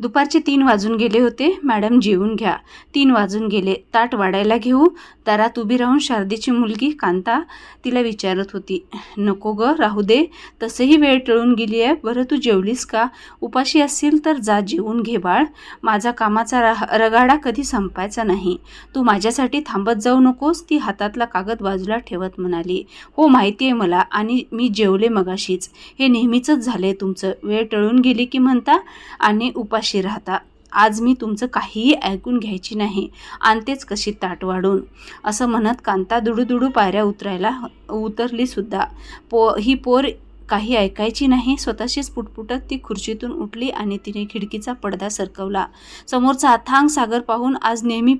दुपारचे तीन वाजून गेले होते. मॅडम जेवून घ्या. तीन वाजून गेले. ताट वाढायला घेऊ. दारात उभी राहून शारदेची मुलगी कांता तिला विचारत होती. नको ग राहू दे. तसंही वेळ टळून गेली आहे बरं तू जेवलीस का? उपाशी असशील तर जा जेवून घे बाळ. माझा कामाचा रा रगाडा कधी संपायचा नाही. तू माझ्यासाठी थांबत जाऊ नकोस. ती हातातला कागद बाजूला ठेवत म्हणाली. हो माहिती आहे मला. आणि मी जेवले मगाशीच. हे नेहमीचंच झालं आहे तुमचं. वेळ टळून गेली की म्हणता? आणि उपाशी राहता? आज मी तुमचं काहीही ऐकून घ्यायची नाही. आणतेच कशी ताट वाढून. असं म्हणत कांता दुडूदुडू पायऱ्या उतरायला उतरलीसुद्धा पो ही पोर काही ऐकायची नाही. स्वतःशीच पुटपुटत ती खुर्चीतून उठली आणि तिने खिडकीचा पडदा सरकवला. समोरचा अथांग सागर पाहून आज नेहमी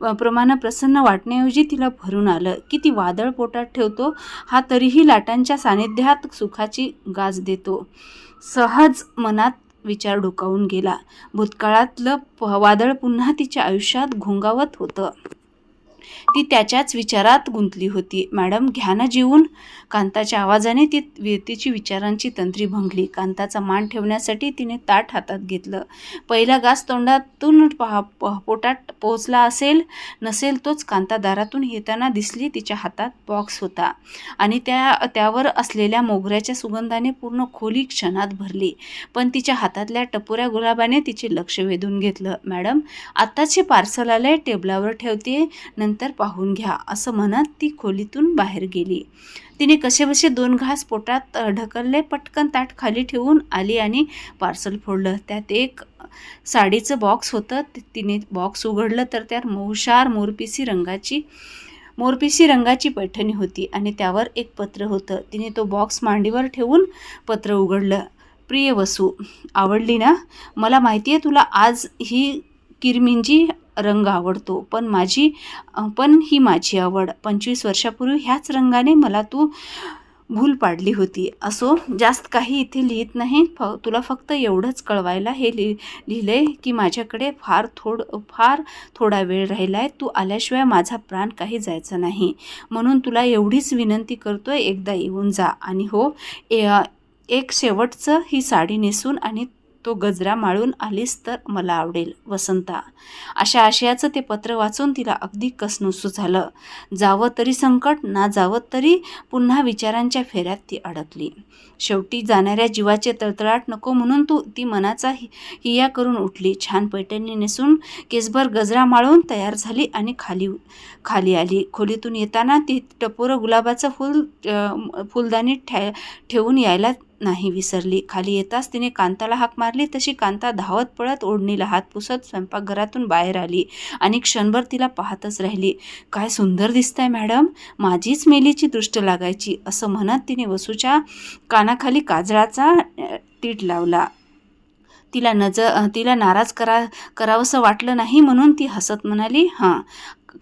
प्रमाणं प्रसन्न वाटण्याऐवजी तिला भरून आलं. की ती वादळ पोटात ठेवतो हा तरीही लाटांच्या सानिध्यात सुखाची गाज देतो. सहज मनात विचार डोकावून गेला. भूतकाळातलं प- वादळ पुन्हा तिच्या आयुष्यात घोंगावत होतं. ती त्याच्याच विचारात गुंतली होती. मॅडम घ्या ना कांताच्या आवाजाने ती व्यतीची तिची विचारांची तंत्री भंगली. कांताचा मान ठेवण्यासाठी तिने ताट हातात घेतलं. पहिला घास तोंडातून पहा पोटात पोहोचला असेल नसेल तोच कांता दारातून येताना दिसली तिच्या हातात बॉक्स होता आणि त्या त्यावर असलेल्या मोगऱ्याच्या सुगंधाने पूर्ण खोली क्षणात भरली. पण तिच्या हातातल्या टपोऱ्या गुलाबाने तिचे लक्ष वेधून घेतलं. मॅडम आत्ताचे पार्सल आलंय टेबलावर ठेवते नंतर पाहून घ्या असं म्हणत ती खोलीतून बाहेर गेली. तिने कसेबसे दोन घास पोटात ढकलले पटकन ताट खाली ठेवून आली आणि पार्सल फोडलं. त्यात एक साडीचं बॉक्स होतं. तिने बॉक्स उघडलं तर त्यात मऊशार मोरपिसी रंगाची मोरपिसी रंगाची पैठणी होती आणि त्यावर एक पत्र होतं. तिने तो बॉक्स मांडीवर ठेवून पत्र उघडलं. प्रिय वसू आवडली ना? मला माहिती आहे तुला आज ही किरमिंजी रंग आवडतो. पण माझी पण ही माझी आवड. पंचवीस वर्षापूर्वी ह्याच रंगाने मला तू भूल पाडली होती. असो जास्त काही इथे लिहित नाही. फ तुला फक्त एवढंच कळवायला हे लि लिहिलं आहे की माझ्याकडे फार थोड फार थोडा वेळ राहिला आहे तू आल्याशिवाय माझा प्राण काही जायचा नाही. म्हणून तुला एवढीच विनंती करतो आहे एकदा येऊन जा. आणि हो ए एक शेवटचं ही साडी नेसून आणि तो गजरा माळून आलीस तर मला आवडेल वसंता. अशा आशयाचं ते पत्र वाचून तिला अगदी कसनुसू झालं. जावं तरी संकट ना जावं तरी पुन्हा विचारांच्या फेऱ्यात ती अडकली. शेवटी जाणाऱ्या जीवाचे तळतळाट नको म्हणून तू ती मनाचा हि- हिया करून उठली. छान पैठणी नेसून केसभर गजरा माळून तयार झाली आणि खाली खाली आली. खोलीतून येताना ती टपोरं गुलाबाचं फूल अ, फुलदाणी ठे ठेवून यायला नाही विसरली. खाली येताच तिने कांताला हाक मारली. तशी कांता धावत पळत ओढणीला हात पुसत स्वयंपाकघरातून बाहेर आली आणि क्षणभर तिला पाहतच राहिली. काय सुंदर दिसतंय मॅडम माझीच मेलीची दृष्ट लागायची असं म्हणत तिने वसूच्या कानाखाली काजळाचा टीट लावला. तिला नज तिला नाराज करा करावंसं वाटलं नाही म्हणून ती हसत म्हणाली. हां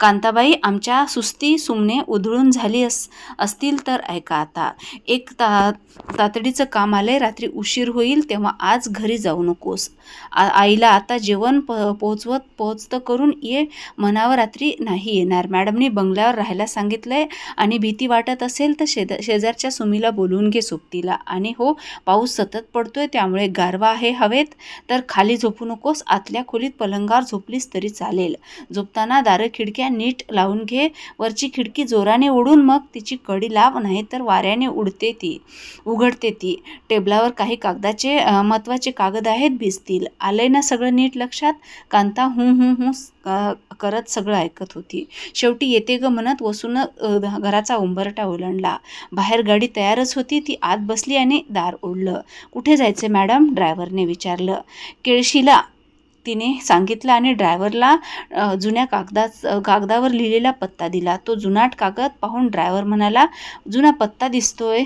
कांताबाई आमच्या सुस्ती सुमने उधळून झाली अस असतील तर ऐका आता. एक ता तातडीचं काम आलंय रात्री उशीर होईल तेव्हा आज घरी जाऊ नकोस. आ आईला आता जेवण प पोचवत पोचतं करून ये मनावर रात्री नाही येणार. मॅडमनी बंगल्यावर राहायला सांगितलंय आणि भीती वाटत असेल तर शेजा शेजारच्या सुमीला बोलवून घे सोबतीला आणि हो पाऊस सतत पडतोय त्यामुळे गारवा आहे हवेत तर खाली झोपू नकोस. आतल्या खोलीत पलंगावर झोपलीस तरी चालेल. झोपताना दारं खिडक्या नीट लावून घे. वरची खिडकी जोराने ओढून मग तिची कडी लाव नाही तर वाऱ्याने उडते ती उघडते ती. टेबलावर काही कागदाचे महत्त्वाचे कागद आहेत भिजतील. आलंय ना सगळं नीट लक्षात? कांता हूं हूं हूं करत सगळं ऐकत होती. शेवटी येते ग म्हणत वसून घराचा उंबरटा ओलांडला. बाहेर गाडी तयारच होती ती आत बसली आणि दार ओढलं. कुठे जायचे मॅडम? ड्रायव्हरने विचारलं. केळशीला. तिने सांगितलं आणि ड्रायव्हरला जुन्या कागदाच कागदावर लिहिलेला पत्ता दिला. तो जुनाट कागद पाहून ड्रायव्हर म्हणाला जुना पत्ता दिसतोय.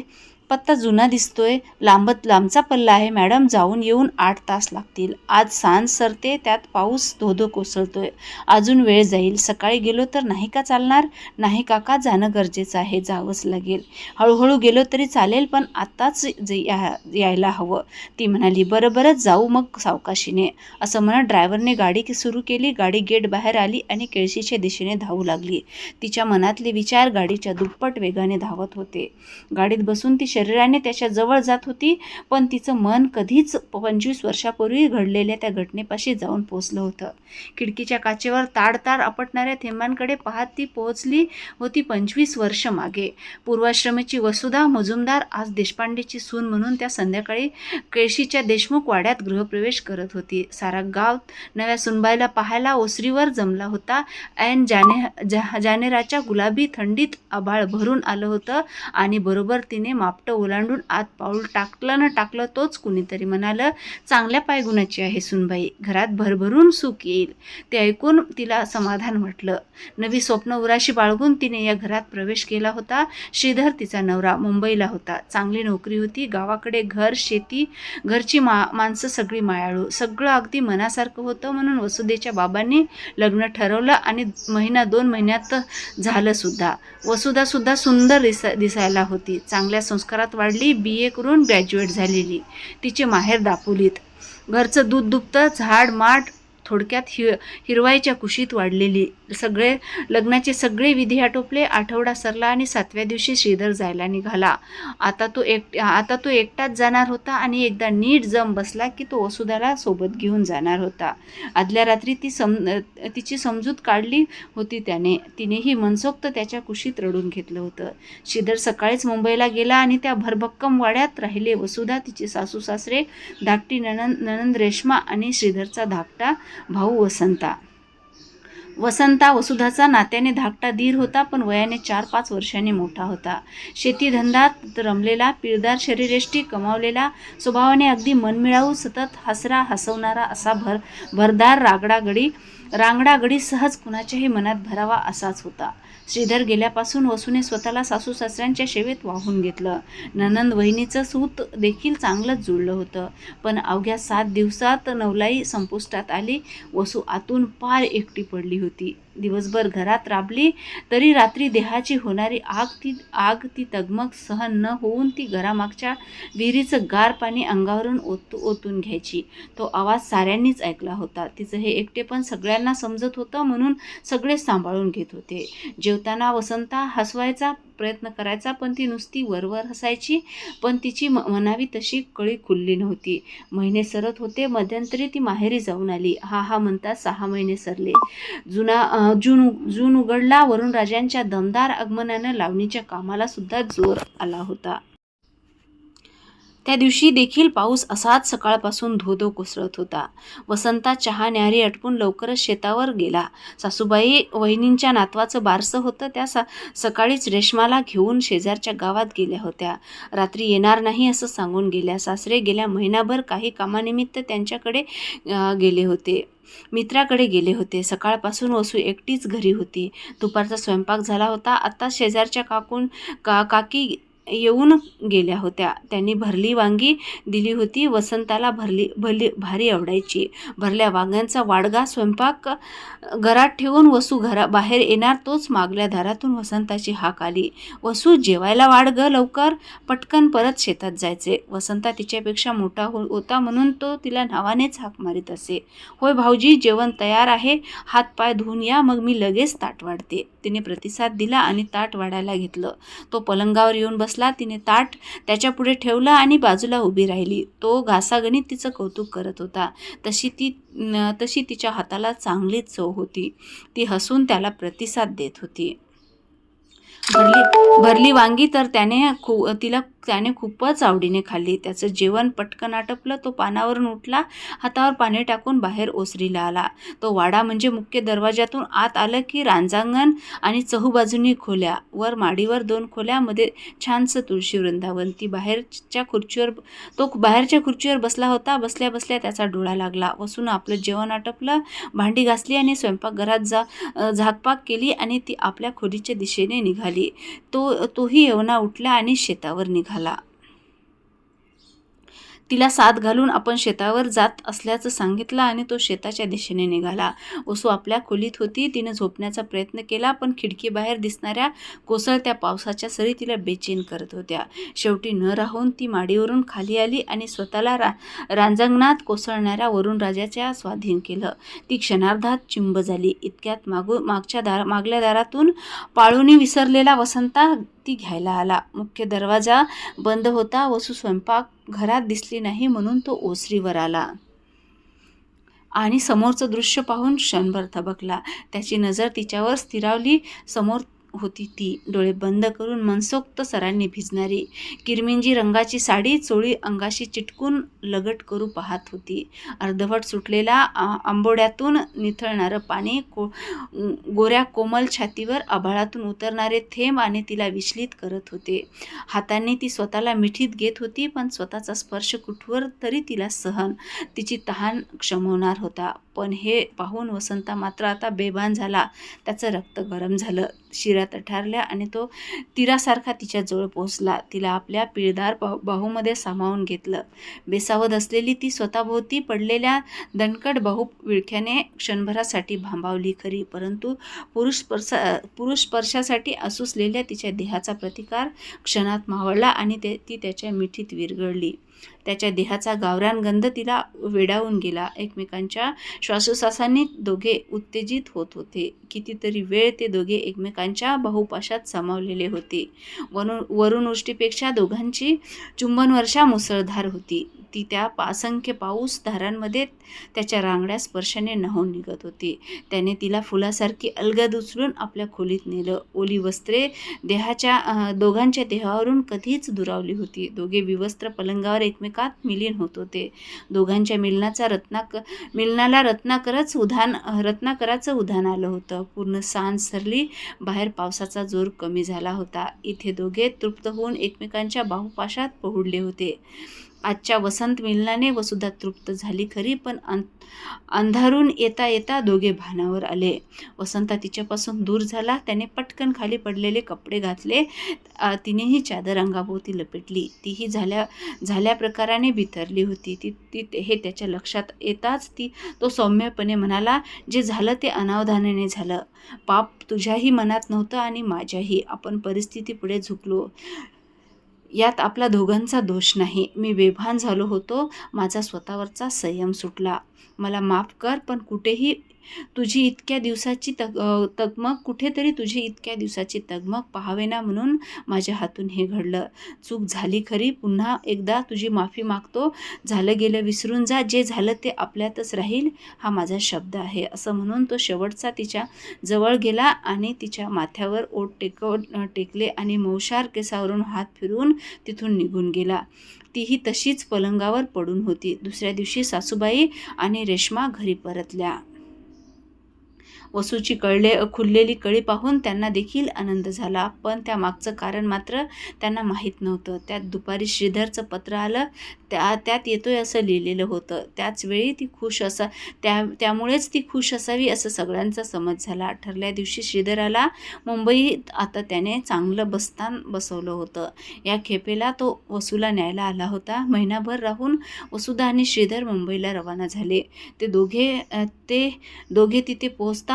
पत्ता जुना दिसतोय. लांबत लांबचा पल्ला आहे. मॅडम जाऊन येऊन आठ तास लागतील. आज सांज सरते त्यात पाऊस धोधो कोसळतोय. अजून वेळ जाईल. सकाळी गेलो तर नाही का चालणार? नाही काका जाणं गरजेचं आहे. जावंच लागेल. हळूहळू गेलो तरी चालेल पण आत्ताच जे या यायला हवं. ती म्हणाली बरं बरं जाऊ मग सावकाशीने. असं म्हणत ड्रायव्हरने गाडी सुरू केली. गाडी गेट बाहेर आली आणि केळशीच्या दिशेने धावू लागली. तिच्या मनातले विचार गाडीच्या दुप्पट वेगाने धावत होते. गाडीत बसून ती शरीराने त्याच्याजवळ जात होती पण तिचं मन कधीच पंचवीस वर्षापूर्वी घडलेल्या त्या घटनेपाशी जाऊन पोचलं होतं. खिडकीच्या काचेवर ताडताड आपटणाऱ्या थेंबांकडे पाहत ती पोहोचली होती पंचवीस वर्ष मागे. पूर्वाश्रमीची वसुधा मजुमदार आज देशपांडेची सून म्हणून त्या संध्याकाळी केळशीच्या देशमुख वाड्यात गृहप्रवेश करत होती. सारा गाव नव्या सुनबाईला पाहायला ओसरीवर जमला होता. ऐन जाने जा जानेराच्या गुलाबी थंडीत आभाळ भरून आलं होतं आणि बरोबर तिने माप घट्ट ओलांडून आत पाऊल टाकलं ना टाकलं तोच कुणीतरी म्हणालं चांगल्या पायगुणाची आहे सुनबाई घरात भरभरून सुख येईल. ते ऐकून तिला समाधान वाटलं. नवी स्वप्न उराशी बाळगून तिने या घरात प्रवेश केला होता. श्रीधर तिचा नवरा मुंबईला होता. चांगली नोकरी होती गावाकडे घर शेती घरची मा माणसं सगळी मायाळू. सगळं अगदी मनासारखं होतं म्हणून वसुदेच्या बाबांनी लग्न ठरवलं आणि महिना दोन महिन्यात झालं सुद्धा. वसुधासुद्धा सुंदर दिसा दिसायला होती. चांगल्या संस्कार संस्कारात वाढली बी ए करून ग्रॅज्युएट झालेली. तिचे माहेर दापोलीत. घरचं दूध दुभतं झाड माठ थोडक्यात हि हिरवाईच्या कुशीत वाढलेली. सगळे लग्नाचे सगळे विधी आटोपले आठवडा सरला आणि सातव्या दिवशी श्रीधर जायला निघाला. आता तो एक आता तो एकटाच जाणार होता आणि एकदा नीट जम बसला की तो वसुधाला सोबत घेऊन जाणार होता. आदल्या रात्री ती सम तिची समजूत काढली होती त्याने. तिनेही मनसोक्त त्याच्या कुशीत रडून घेतलं होतं. श्रीधर सकाळीच मुंबईला गेला आणि त्या भरभक्कम वाड्यात राहिले. वसुधा तिचे सासू सासरे धाकटी ननंद ननंद रेश्मा आणि श्रीधरचा धाकटा भाऊ वसंता. वसंता वसुधाचा नात्याने धाकटा दीर होता पण वयाने चार पाच वर्षांनी मोठा होता. शेतीधंदात रमलेला पिळदार शरीरेष्टी कमावलेला स्वभावाने अगदी मनमिळावू सतत हसरा हसवणारा असा भर भरदार रागडागडी रांगडागडी सहज कुणाच्याही मनात भरावा असाच होता. श्रीधर गेल्यापासून वसूने स्वतःला सासू सासऱ्यांच्या सेवेत वाहून घेतलं. ननंद वहिनीचं सूत देखील चांगलंच जुळलं होतं. पण अवघ्या सात दिवसात नवलाई संपुष्टात आली. वसू आतून पार एकटी पडली होती. दिवसभर घरात राबली तरी रात्री देहाची होणारी आग ती आग ती तगमग सहन न होऊन ती घरामागच्या विहिरीचं गार पाणी अंगावरून ओत ओतून घ्यायची. तो आवाज साऱ्यांनीच ऐकला होता. तिचं हे एकटेपण सगळ्यांना समजत होतं म्हणून सगळे सांभाळून घेत होते. जे जेवताना वसंता हसवायचा प्रयत्न करायचा पण ती नुसती वरवर हसायची. पण तिची म म्हणावी तशी कळी खुलली नव्हती. महिने सरत होते मध्यंतरी ती माहेरी जाऊन आली. हा हा म्हणता सहा महिने सरले. जुना जून जून उघडला वरुण राजांच्या दमदार आगमनानं लावणीच्या कामाला सुद्धा जोर आला होता. त्या दिवशी देखील पाऊस असाच सकाळपासून धो धो कोसळत होता. वसंता चहा न्यारी अटकून लवकरच शेतावर गेला. सासूबाई वहिनींच्या नातवाचं बारसं होतं त्या सा सकाळीच रेशमाला घेऊन शेजारच्या गावात गेल्या होत्या. रात्री येणार नाही असं सांगून गेल्या. सासरे गेल्या महिनाभर काही कामानिमित्त त्यांच्याकडे गेले होते. मित्राकडे गेले होते. सकाळपासून वसू एकटीच घरी होती. दुपारचा स्वयंपाक झाला होता. आत्ता शेजारच्या काकून का काकी येऊन गेल्या होत्या. त्यांनी भरली वांगी दिली होती. वसंताला भरली भरली भारी आवडायची. भरल्या वांग्यांचा वाडगा स्वयंपाक घरात ठेवून वसू घरा बाहेर येणार तोच मागल्या दारातून वसंताची हाक आली. वसू जेवायला वाढ ग लवकर. पटकन परत शेतात जायचे. वसंता तिच्यापेक्षा मोठा हो होता म्हणून तो तिला नावानेच हाक मारित असे. होय भाऊजी जेवण तयार आहे. हातपाय धुवून या. मग मी लगेच ताट वाढते. तिने प्रतिसाद दिला आणि ताट वाढायला घेतलं. तो पलंगावर येऊन बसला तिने ताट त्याच्यापुढे ठेवलं आणि बाजूला उभी राहिली. तो घासागणित तिचं कौतुक करत होता. तशी ती तशी तिच्या हाताला चांगलीच चव होती. ती हसून त्याला प्रतिसाद देत होती. भरली भरली वांगी तर त्याने खू तिला त्याने खूपच आवडीने खाल्ली. त्याचं जेवण पटकन आटपलं तो पानावरून उठला हातावर पाणी टाकून बाहेर ओसरीला आला. तो वाडा म्हणजे मुख्य दरवाजातून आत आलं की रांजांगण आणि चहूबाजूनी खोल्या. वर माडीवर दोन खोल्यामध्ये छानसं तुळशी वृंदावन ती बाहेरच्या खुर्चीवर तो बाहेरच्या खुर्चीवर बसला होता. बसल्या बसल्या त्याचा डोळा लागला. वसून आपलं जेवण आटपलं भांडी घासली आणि स्वयंपाकघरात जा झाकपाक केली आणि ती आपल्या खोलीच्या दिशेने निघाली. तो तोही येवना उठला आणि शेतावर निघाला. तिला साथ घालून आपण शेतावर जात असल्याचं सांगितलं आणि तो शेताच्या दिशेने निघाला. ओसू आपल्या खोलीत होती. तिनं झोपण्याचा प्रयत्न केला पण खिडकीबाहेर दिसणाऱ्या कोसळत्या पावसाच्या सरी तिला बेचैन करत होत्या. शेवटी न राहून ती माडीवरून खाली आली आणि स्वतःला रा रांजंगणात कोसळणाऱ्या वरुण राजाच्या स्वाधीन केलं. ती क्षणार्धात चिंब झाली. इतक्यात मागू मागच्या दार मागल्या दारातून पाळूनी विसरलेला वसंता ती घ्यायला आला. मुख्य दरवाजा बंद होता वसू स्वयंपाक घरात दिसली नाही म्हणून तो ओसरीवर आला. आणि समोरचं दृश्य पाहून क्षणभर थबकला. त्याची नजर तिच्यावर स्थिरावली. समोर होती ती. डोळे बंद करून मनसोक्त सरांनी भिजणारी किरमिंजी रंगाची साडी चोळी अंगाशी चिटकून लगट करू पाहत होती. अर्धवट सुटलेला आंबोड्यातून निथळणारं पाणी को गोऱ्या कोमल छातीवर आभाळातून उतरणारे थेंब आणि तिला विचलित करत होते. हातांनी ती स्वतःला मिठीत घेत होती पण स्वतःचा स्पर्श कुठवर तरी तिला सहन तिची तहान क्षमवणार होता. पण हे पाहून वसंता मात्र आता बेभान झाला. त्याचं रक्त गरम झालं. शिरात ठरल्या आणि तो तिरासारखा तिच्याजवळ पोहोचला. तिला आपल्या पिळदार बाहू बाहूमध्ये सामावून घेतलं. बेसावत असलेली ती स्वतःभोवती पडलेल्या दणकट बाहू विळख्याने क्षणभरासाठी भांबावली खरी परंतु पुरुष स्पर्शा पुरुष स्पर्शासाठी असुसलेल्या तिच्या देहाचा प्रतिकार क्षणात मावळला आणि ते ती त्याच्या मिठीत विरघळली. त्याच्या देहाचा गावरान गंध तिला वेडावून गेला. एकमेकांच्या श्वासोश्वासांनी दोघे उत्तेजित होत होते. कितीतरी वेळ ते दोघे एकमेकांच्या बहुपाशात सामावलेले होते. वरुण वरुणवृष्टीपेक्षा दोघांची चुंबन वर्षा मुसळधार होती. ती त्या असंख्य पाऊस धारांमध्ये त्याच्या रांगड्या स्पर्शाने न्हावून निघत होती. त्याने तिला फुलासारखी अलगद उचलून आपल्या खोलीत नेलं. ओली वस्त्रे देहाच्या दोघांच्या देहावरून कधीच दुरावली होती. दोघे विवस्त्र पलंगावर एकमेकात मिलीन होत होते. दोघांच्या मिलनाचा रत्नाक मिलनाला रत्नाकरच उधान रत्नाकराचं उधाण आलं होतं. पूर्ण सांज सरली. बाहेर पावसाचा जोर कमी झाला होता. इथे दोघे तृप्त होऊन एकमेकांच्या बाहुपाशात पहुडले होते. आजच्या वसंत मिलनाने वसुधा तृप्त झाली खरी पण अं अंधारून येता येता दोघे भानावर आले. वसंता तिच्यापासून दूर झाला त्याने पटकन खाली पडलेले कपडे घातले तिनेही चादर अंगाभोवती लपेटली. तीही झाल्या झाल्या प्रकाराने बिथरली होती. ती ती हे त्याच्या लक्षात येताच ती तो सौम्यपणे म्हणाला जे झालं ते अनावधानाने झालं. पाप तुझ्याही मनात नव्हतं आणि माझ्याही. आपण परिस्थितीपुढे झुकलो. यात आपला दोघांचा दोष नाही. मी बेभान झालो होतो. माझा स्वतःवरचा संयम सुटला. मला माफ कर पण कुठेही तुझी इतक्या दिवसाची तग तगमग कुठेतरी तुझी इतक्या दिवसाची तगमग पाहावेना म्हणून माझ्या हातून हे घडलं. चूक झाली खरी पुन्हा एकदा तुझी माफी मागतो. झालं गेलं विसरून जा जे झालं ते आपल्यातच राहील हा माझा शब्द आहे. असं म्हणून तो शेवटचा तिच्या जवळ गेला आणि तिच्या माथ्यावर ओट टेकव टेकले आणि मौशार केसावरून हात फिरवून तिथून निघून गेला. तीही तशीच पलंगावर पडून होती. दुसऱ्या दिवशी सासूबाई आणि रेश्मा घरी परतल्या. वसूची कळले खुललेली कळी पाहून त्यांना देखील आनंद झाला. पण त्या मागचं कारण मात्र त्यांना माहीत नव्हतं. त्यात दुपारी श्रीधरचं पत्र आलं. त्या त्यात येतोय असं लिहिलेलं होतं. त्याच वेळी ती खुश असा त्या त्यामुळेच ती खुश असावी असं सगळ्यांचा समज झाला. ठरल्या दिवशी श्रीधराला मुंबईत आता त्याने चांगलं बस्तान बसवलं होतं. या खेपेला तो वसूला न्यायला आला होता. महिनाभर राहून वसुधा आणि श्रीधर मुंबईला रवाना झाले. ते दोघे ते दोघे तिथे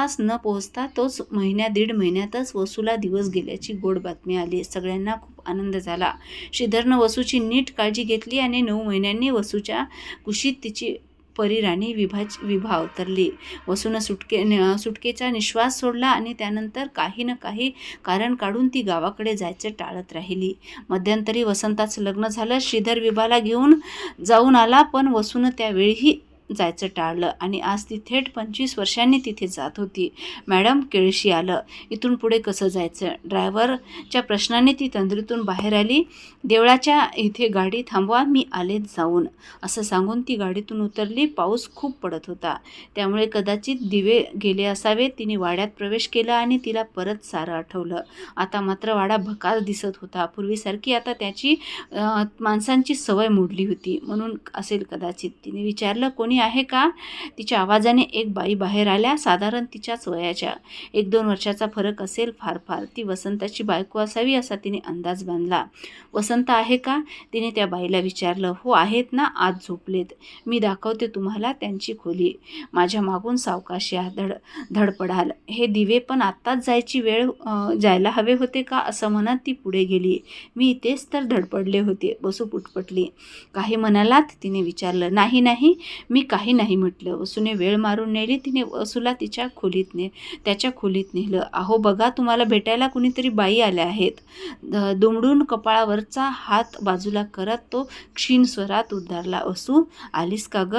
पोहोचताच न पोहोचता तोच महिन्या दीड महिन्यातच वसूला दिवस गेल्याची गोड बातमी आली. सगळ्यांना खूप आनंद झाला. श्रीधरनं वसूची नीट काळजी घेतली आणि नऊ महिन्यांनी वसूच्या कुशीत तिची परीराणी विभाज विभा अवतरली वसूनं सुटके सुटकेचा निश्वास सोडला आणि त्यानंतर काही ना काही कारण काढून ती गावाकडे जायचं टाळत राहिली. मध्यंतरी वसंताचं लग्न झालं. श्रीधर विभाला घेऊन जाऊन आला पण वसूनं त्यावेळीही जायचं टाळलं आणि आज ती थेट पंचवीस वर्षांनी तिथे जात होती. मॅडम केळशी आलं. इथून पुढे कसं जायचं? ड्रायव्हरच्या प्रश्नाने ती तंद्रीतून बाहेर आली. देवळाच्या इथे गाडी थांबवा मी आलेच जाऊन. असं सांगून ती गाडीतून उतरली. पाऊस खूप पडत होता. त्यामुळे कदाचित दिवे गेले असावे. तिने वाड्यात प्रवेश केला आणि तिला परत सारं आठवलं. आता मात्र वाडा भकास दिसत होता. पूर्वीसारखी आता त्याची माणसांची सवय मोडली होती. म्हणून असेल कदाचित. तिने विचारलं कोणी आहे का? तिच्या आवाजाने एक बाई बाहेर आल्या साधारण तिच्याच वयाच्या. एक दोन वर्षाचा फरक असेल फार फार. ती वसंताची बायको असावी असा तिने अंदाज बांधला. वसंत आहे का? तिने त्या बाईला विचारलं. हो आहेत ना आज झोपलेत. मी दाखवते तुम्हाला त्यांची खोली. माझ्या मागून सावकाश या धड धडपडाल. हे दिवे पण आत्ताच जायची वेळ जायला हवे होते का? असं म्हणत ती पुढे गेली. मी इथेच तर धडपडले होते. बसू पुटपटली. काही म्हणालात? तिने विचारलं. नाही नाही. मी काही नाही म्हटलं. वसूने वेळ मारून नेली. तिने वसूला तिच्या खोलीत ने त्याच्या खोलीत नेलं. अहो बघा तुम्हाला भेटायला कुणीतरी बाई आल्या आहेत. द- दुमडून कपाळावरचा हात बाजूला करत तो क्षीण स्वरात उद्धारला वसू आलीस का ग?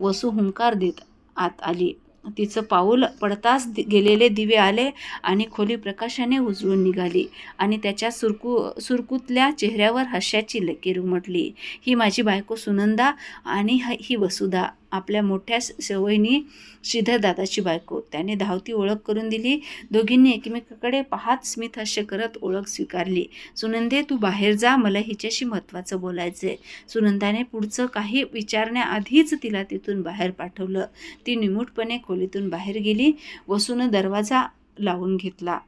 वसू हुंकार देत आत आली. तिचं पाऊल पडताच गेलेले दिवे आले आणि खोली प्रकाशाने उजळून निघाली आणि त्याच्या सुरकू सुरकुतल्या चेहऱ्यावर हश्याची लकीर उमटली ही माझी बायको सुनंदा आणि ही वसुधा. आपल्या मोठ्या स- सवयीनी श्रीधरदादाची बायको. त्याने धावती ओळख करून दिली. दोघींनी एकमेकाकडे पाहत स्मित हास्य करत ओळख स्वीकारली. सुनंदे तू बाहेर जा मला हिच्याशी महत्त्वाचं बोलायचं आहे सुनंदाने पुढचं काही विचारण्याआधीच तिला तिथून बाहेर पाठवलं. ती निमूटपणे खोलीतून बाहेर गेली. वसून दरवाजा लावून घेतला.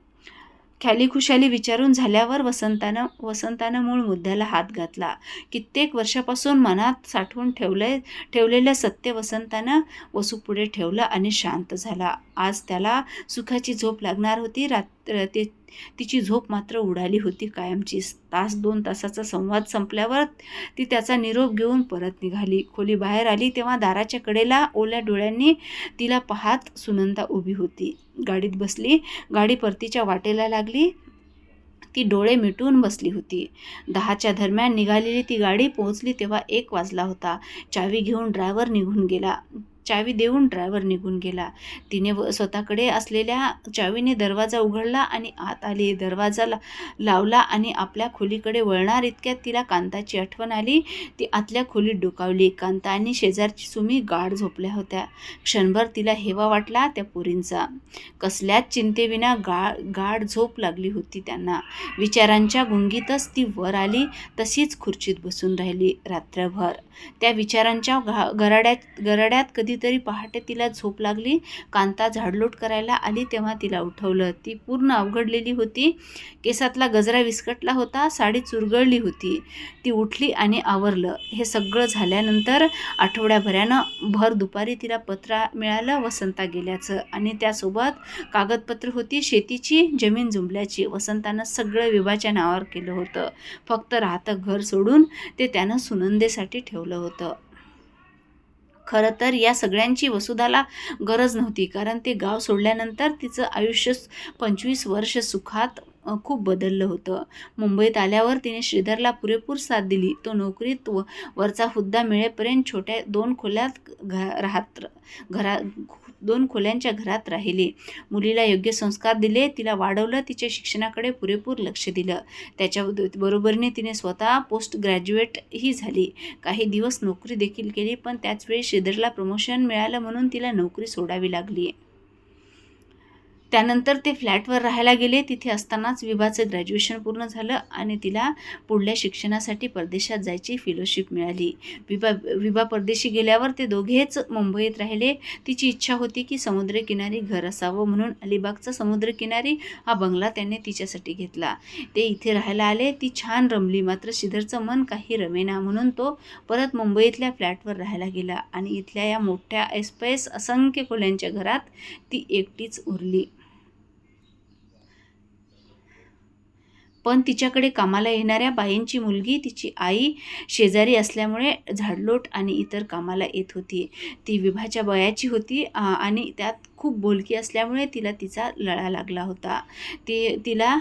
ख्याली खुशाली विचारून झाल्यावर वसंतानं वसंतानं मूळ मुद्द्याला हात घातला. कित्येक वर्षापासून मनात साठवून ठेवले ठेवलेलं सत्य वसंतानं वसूपुढे ठेवलं आणि शांत झाला. आज त्याला सुखाची झोप लागणार होती. रात्र ते तिची झोप मात्र उडाली होती कायमची. तास दोन तासाचा संवाद संपल्यावर ती त्याचा निरोप घेऊन परत निघाली. खोली बाहेर आली तेव्हा दाराच्या कडेला ओल्या डोळ्यांनी तिला पाहत सुनंदा उभी होती. गाडीत बसली. गाडी परतीच्या वाटेला लागली. ती डोळे मिटून बसली होती. दहाच्या दरम्यान निघालेली ती गाडी पोहोचली तेव्हा एक वाजला होता. चावी घेऊन ड्रायव्हर निघून गेला. चावी देऊन ड्रायव्हर निघून गेला. तिने व स्वतःकडे असलेल्या चावीने दरवाजा उघडला आणि आत आली. दरवाजा ला लावला आणि आपल्या खोलीकडे वळणार इतक्यात तिला कांताची आठवण आली. ती आतल्या खोलीत डोकावली. कांता आणि शेजारची सुमी गाढ झोपल्या होत्या. क्षणभर तिला हेवा वाटला त्या पोरींचा. कसल्याच चिंतेविना गा गाढ झोप लागली होती त्यांना. विचारांच्या गुंगीतच ती वर आली तशीच खुर्चीत बसून राहिली रात्रभर. त्या विचारांच्या घा गराड्यात गराड्यात कधी कधीतरी पहाटे तिला झोप लागली. कांता झाडलोट करायला आली तेव्हा तिला उठवलं. ती पूर्ण अवघडलेली होती. केसातला गजरा विस्कटला होता. साडी चुरगळली होती. ती उठली आणि आवरलं. हे सगळं झाल्यानंतर आठवड्याभरानं भर दुपारी तिला पत्रा मिळालं वसंता गेल्याचं. आणि त्यासोबत कागदपत्र होती शेतीची जमीन जुंबल्याची. वसंतानं सगळं विभाच्या नावावर केलं होतं. फक्त राहतं घर सोडून ते त्यानं सुनंदेसाठी ठेवलं होतं. खरं तर या सगळ्यांची वसुधाला गरज नव्हती. कारण ते गाव सोडल्यानंतर तिचं आयुष्य पंचवीस वर्ष सुखात खूप बदललं होतं. मुंबईत आल्यावर तिने श्रीधरला पुरेपूर साथ दिली. तो नोकरीत व वरचा हुद्दा मिळेपर्यंत छोट्या दोन खोल्यात घ राहत घरा दोन खोल्यांच्या घरात राहिली. मुलीला योग्य संस्कार दिले तिला वाढवलं तिच्या शिक्षणाकडे पुरेपूर लक्ष दिलं. त्याच्या बरोबरीने तिने स्वतः पोस्ट ग्रॅज्युएटही झाली. काही दिवस नोकरी देखील केली पण त्याचवेळी श्रीधरला प्रमोशन मिळालं म्हणून तिला नोकरी सोडावी लागली. त्यानंतर ते फ्लॅटवर राहायला गेले. तिथे असतानाच विभाचं ग्रॅज्युएशन पूर्ण झालं आणि तिला पुढल्या शिक्षणासाठी परदेशात जायची फेलोशिप मिळाली. विभा विभा परदेशी गेल्यावर ते दोघेच मुंबईत राहिले. तिची इच्छा होती की समुद्रकिनारी घर असावं म्हणून अलिबागचा समुद्रकिनारी हा बंगला त्याने तिच्यासाठी घेतला. ते इथे राहायला आले. ती छान रमली. मात्र श्रीधरचं मन काही रमेना म्हणून तो परत मुंबईतल्या फ्लॅटवर राहायला गेला आणि इथल्या या मोठ्या ऐसपैस असंख्य खोल्यांच्या घरात ती एकटीच उरली. पण तिच्याकडे कामाला येणाऱ्या बाईंची मुलगी तिची आई शेजारी असल्यामुळे झाडलोट आणि इतर कामाला येत होती. ती विभाच्या वयाची होती आणि त्यात खूप बोलकी असल्यामुळे तिला तिचा लळा लागला होता. ती तिला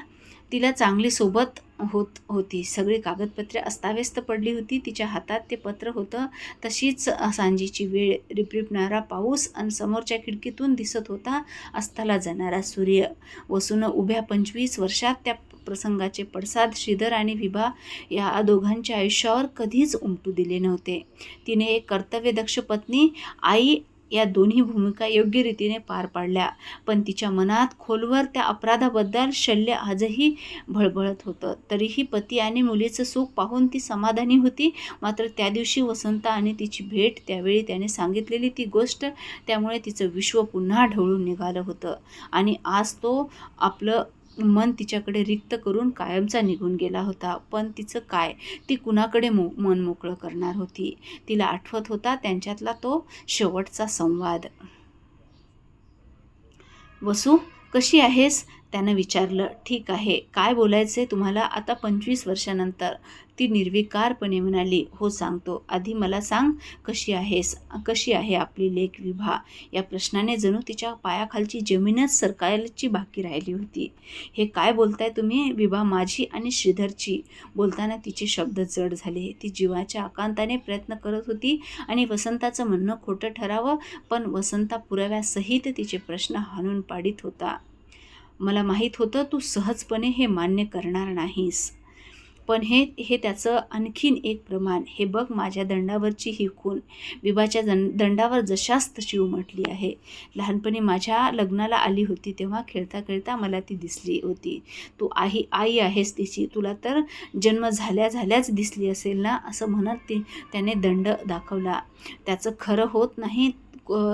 तिला चांगली सोबत होत होती. सगळी कागदपत्रे अस्ताव्यस्त पडली होती. तिच्या हातात ते पत्र होतं. तशीच सांजेची वेळ रिपरिपणारा पाऊस आणि समोरच्या खिडकीतून दिसत होता अस्ताला जाणारा सूर्य. वसून उभ्या पंचवीस वर्षात त्या प्रसंगाचे पडसाद श्रीधर आणि विभा या दोघांच्या आयुष्यावर कधीच उमटू दिले नव्हते. तिने एक कर्तव्यदक्ष पत्नी आई या दोन्ही भूमिका योग्य रीतीने पार पाडल्या पण तिच्या मनात खोलवर त्या अपराधाबद्दल शल्य आजही भळभळत होतं. तरीही पती आणि मुलीचं सुख पाहून ती समाधानी होती. मात्र त्या दिवशी वसंता आणि तिची भेट त्यावेळी त्याने सांगितलेली ती गोष्ट त्यामुळे तिचं विश्व पुन्हा ढवळून निघालं होतं. आणि आज तो आपलं मन तिच्याकडे रिक्त करून कायमचा निघून गेला होता. पण तिचं काय? ती कुणाकडे मो मन मोकळं करणार होती? तिला आठवत होता त्यांच्यातला तो शेवटचा संवाद. वसू कशी आहेस? त्यानं विचारलं ठीक आहे काय बोलायचं आहे तुम्हाला आता पंचवीस वर्षानंतर? ती निर्विकारपणे म्हणाली हो सांगतो. आधी मला सांग कशी आहेस? कशी आहे आपली लेख विभा या प्रश्नाने जणू तिच्या पायाखालची जमीनच सरकायची बाकी राहिली होती. हे काय बोलताय तुम्ही? विभा माझी आणि श्रीधरची. बोलताना तिचे शब्द जड झाले. ती जीवाच्या आकांताने प्रयत्न करत होती आणि वसंताचं म्हणणं खोटं ठरावं पण वसंता पुराव्यासहित तिचे प्रश्न हाणून पाडित होता. मला माहीत होतं तू सहजपणे हे मान्य करणार नाहीस. पण हे हे त्याचं आणखीन एक प्रमाण. हे बघ माझ्या दंडावरची ही खून. विभाच्या दं दंडावर जशाच तशी उमटली आहे. लहानपणी माझ्या लग्नाला आली होती तेव्हा खेळता खेळता मला ती दिसली होती. तू आई आई आहेस तिची. तुला तर जन्म झाल्या झाल्याच दिसली असेल ना? असं म्हणत ती त्याने दंड दाखवला. त्याचं खरं होत नाही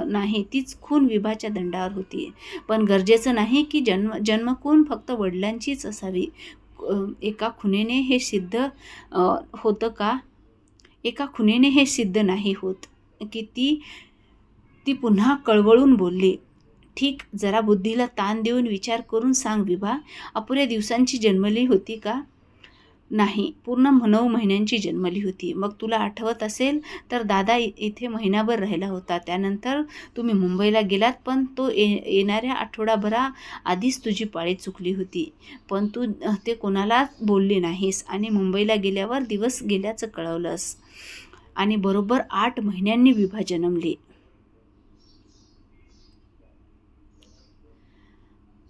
नाही तीच खून विभाच्या दंडावर होती. पण गरजेचं नाही की जन्म जन्मखून फक्त वडिलांचीच असावी. एका खुनेने हे सिद्ध होतं का? एका खुनेने हे सिद्ध नाही होत की ती ती पुन्हा कळवळून बोलली. ठीक जरा बुद्धीला ताण देऊन विचार करून सांग विभा. अपुऱ्या दिवसांची जन्मली होती का? नाही. पूर्ण नऊ महिन्यांची जन्मली होती. मग तुला आठवत असेल तर दादा इथे महिनाभर राहिला होता. त्यानंतर तुम्ही मुंबईला गेलात पण तो ये येणाऱ्या आठवडाभरा आधीच तुझी पाळी चुकली होती. पण तू ते कोणालाच बोलली नाहीस आणि मुंबईला गेल्यावर दिवस गेल्याचं कळवलंस. आणि बरोबर आठ महिन्यांनी विभा जन्मली.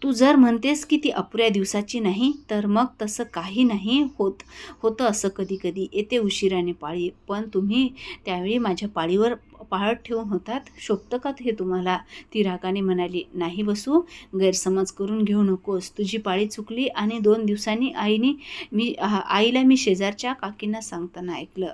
तू जर म्हणतेस की ती अपुऱ्या दिवसाची नाही तर मग तसं काही नाही होत होतं असं कधी कधी येते उशिराने पाळी. पण तुम्ही त्यावेळी माझ्या पाळीवर पाळत ठेवून होतात. शोभतं का हे तुम्हाला. ती रागाने म्हणाली नाही बसू गैरसमज करून घेऊ नकोस. तुझी पाळी चुकली आणि दोन दिवसांनी आईने मी आईला मी शेजारच्या काकींना सांगताना ऐकलं.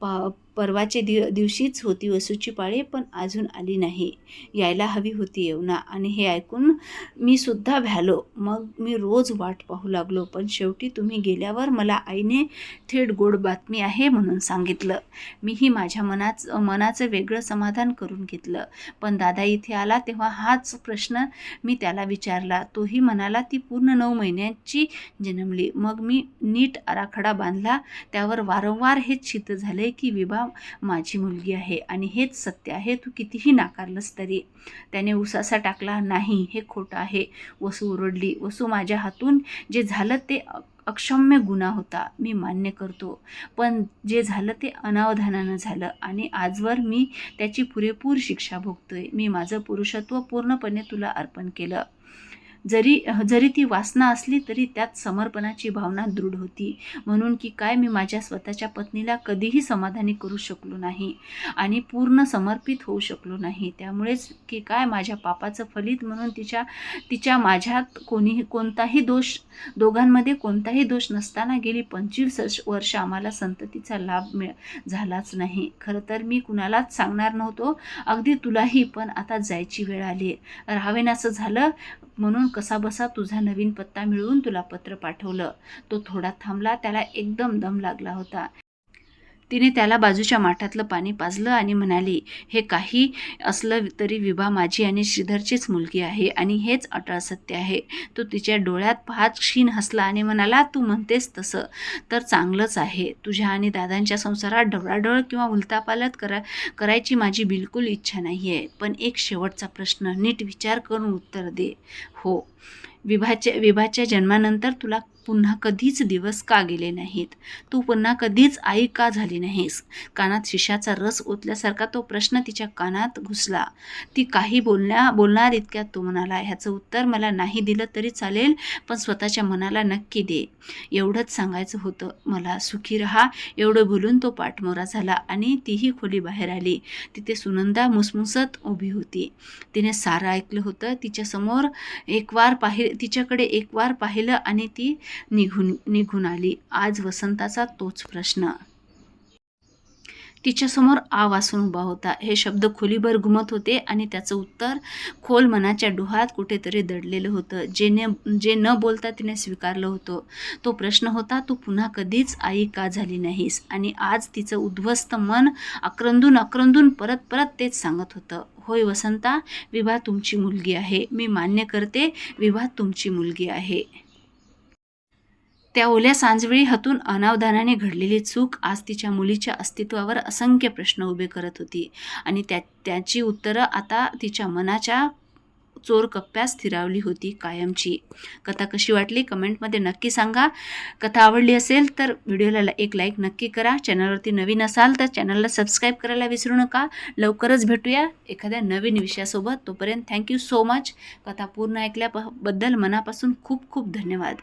पा परवाचे दिव दिवशीच होती वसूची पाळी पण अजून आली नाही. यायला हवी होती येवना. आणि हे ऐकून मी सुद्धा भ्यालो मग मी रोज वाट पाहू लागलो. पण शेवटी तुम्ही गेल्यावर मला आईने थेट गोड बातमी आहे म्हणून सांगितलं. मीही माझ्या मनाच मनाचं वेगळं समाधान करून घेतलं. पण दादा इथे आला तेव्हा हाच प्रश्न मी त्याला विचारला. तोही म्हणाला ती पूर्ण नऊ महिन्यांची जन्मली. मग मी नीट आराखडा बांधला. त्यावर वारंवार हेच चित्त झाले की माझी मुलगी आहे आणि हेच सत्य आहे तू कितीही नाकारलंस तरी. त्याने उसासा टाकला नाही हे खोटं आहे. वसू ओरडली. वसू माझ्या हातून जे झालं ते अक्षम्य गुन्हा होता. मी मान्य करतो. पण जे झालं ते अनावधानानं झालं आणि आजवर मी त्याची पुरेपूर शिक्षा भोगतोय. मी माझं पुरुषत्व पूर्णपणे तुला अर्पण केलं. जरी जरी ती वासना असली तरी त्यात समर्पणाची भावना दृढ होती. म्हणून की काय मी माझ्या स्वतःच्या पत्नीला कधीही समाधानी करू शकलो नाही आणि पूर्ण समर्पित होऊ शकलो नाही. त्यामुळेच की काय माझ्या पापाचं फलित म्हणून तिच्या तिच्या माझ्यात कोणीही कोणताही दोष दोघांमध्ये कोणताही दोष नसताना गेली पंचवीस वर्ष आम्हाला संततीचा लाभ मिळ झालाच नाही. खरं तर मी कुणालाच सांगणार नव्हतो. अगदी तुलाही पण आता जायची वेळ आली. राहावेन असं झालं म्हणून कसाबसा तुझा नवीन पत्ता मिळवून तुला पत्र पाठवलं. तो थोडा थांबला त्याला एकदम दम लागला होता. तिने त्याला बाजूच्या माठातलं पाणी पाजलं आणि म्हणाली हे काही असलं तरी विभा माझी आणि श्रीधरचीच मुलगी आहे आणि हेच अटळ सत्य आहे. तो तिच्या डोळ्यात पाहत क्षीण हसला आणि म्हणाला तू म्हणतेस तसं. तर चांगलंच आहे. तुझ्या आणि दादांच्या संसारात ढवळाढवळ किंवा उलतापालत करा करायची माझी बिलकुल इच्छा नाही आहे पण एक शेवटचा प्रश्न नीट विचार करून उत्तर दे. हो. विभाच्या विभाच्या जन्मानंतर तुला पुन्हा कधीच दिवस का गेले नाहीत? तू पुन्हा कधीच आई का झाली नाहीस? कानात शिशाचा रस ओतल्यासारखा तो प्रश्न तिच्या कानात घुसला. ती काही बोलण्या बोलणार इतक्यात तो म्हणाला ह्याचं उत्तर मला नाही दिलं तरी चालेल पण स्वतःच्या मनाला नक्की दे. एवढंच सांगायचं होतं. मला सुखी रहा. एवढं बोलून तो पाठमोरा झाला आणि तीही खोली बाहेर आली. तिथे सुनंदा मुसमुसत उभी होती. तिने सारं ऐकलं होतं. तिच्यासमोर एक वार पाहि तिच्याकडे एक वार पाहिलं आणि ती निघून निघून आली. आज वसंताचा तोच प्रश्न. तिच्यासमोर आ वासून उभा होता. हे शब्द खोलीभर घुमत होते आणि त्याचं उत्तर खोल मनाच्या डोहात कुठेतरी दडलेलं होतं. जेने जे न बोलता तिने स्वीकारलं होतं. तो प्रश्न होता तू पुन्हा कधीच आई का झाली नाहीस? आणि आज तिचं उद्ध्वस्त मन अक्रंदून अक्रंदून परत परत तेच सांगत होतं. होय वसंता विवाह तुमची मुलगी आहे. मी मान्य करते विवाह तुमची मुलगी आहे. त्या ओल्या सांजवेळी हातून अनावधानाने घडलेली चूक आज तिच्या मुलीच्या अस्तित्वावर असंख्य प्रश्न उभे करत होती. आणि त्या त्याची उत्तरं आता तिच्या मनाच्या चोर कप्प्यात स्थिरावली होती कायमची. कथा कशी वाटली? कमेंटमध्ये नक्की सांगा. कथा आवडली असेल तर व्हिडिओला एक लाईक नक्की करा. चॅनलवरती नवीन असाल तर चॅनलला सबस्क्राईब करायला विसरू नका. लवकरच भेटूया एखाद्या नवीन विषयासोबत. तोपर्यंत थँक्यू सो मच. कथा पूर्ण ऐकल्याबद्दल मनापासून खूप खूप धन्यवाद.